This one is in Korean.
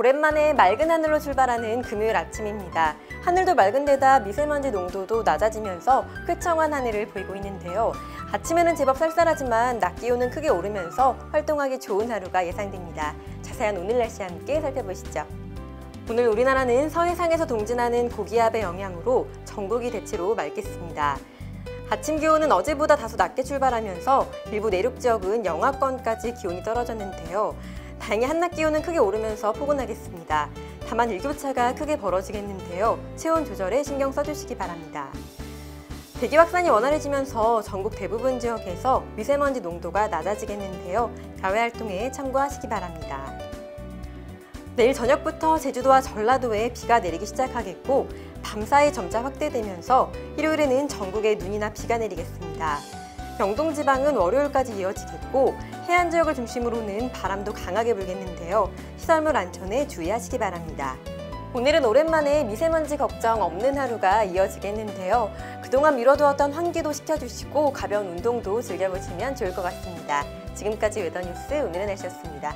오랜만에 맑은 하늘로 출발하는 금요일 아침입니다. 하늘도 맑은 데다 미세먼지 농도도 낮아지면서 쾌청한 하늘을 보이고 있는데요. 아침에는 제법 쌀쌀하지만 낮 기온은 크게 오르면서 활동하기 좋은 하루가 예상됩니다. 자세한 오늘 날씨 함께 살펴보시죠. 오늘 우리나라는 서해상에서 동진하는 고기압의 영향으로 전국이 대체로 맑겠습니다. 아침 기온은 어제보다 다소 낮게 출발하면서 일부 내륙 지역은 영하권까지 기온이 떨어졌는데요. 다행히 한낮 기온은 크게 오르면서 포근하겠습니다. 다만 일교차가 크게 벌어지겠는데요. 체온 조절에 신경 써주시기 바랍니다. 대기 확산이 원활해지면서 전국 대부분 지역에서 미세먼지 농도가 낮아지겠는데요. 야외 활동에 참고하시기 바랍니다. 내일 저녁부터 제주도와 전라도에 비가 내리기 시작하겠고 밤사이 점차 확대되면서 일요일에는 전국에 눈이나 비가 내리겠습니다. 영동 지방은 월요일까지 이어지겠고 해안 지역을 중심으로는 바람도 강하게 불겠는데요. 시설물 안전에 주의하시기 바랍니다. 오늘은 오랜만에 미세먼지 걱정 없는 하루가 이어지겠는데요. 그동안 미뤄두었던 환기도 시켜주시고 가벼운 운동도 즐겨보시면 좋을 것 같습니다. 지금까지 웨더뉴스 오늘의 날씨였습니다.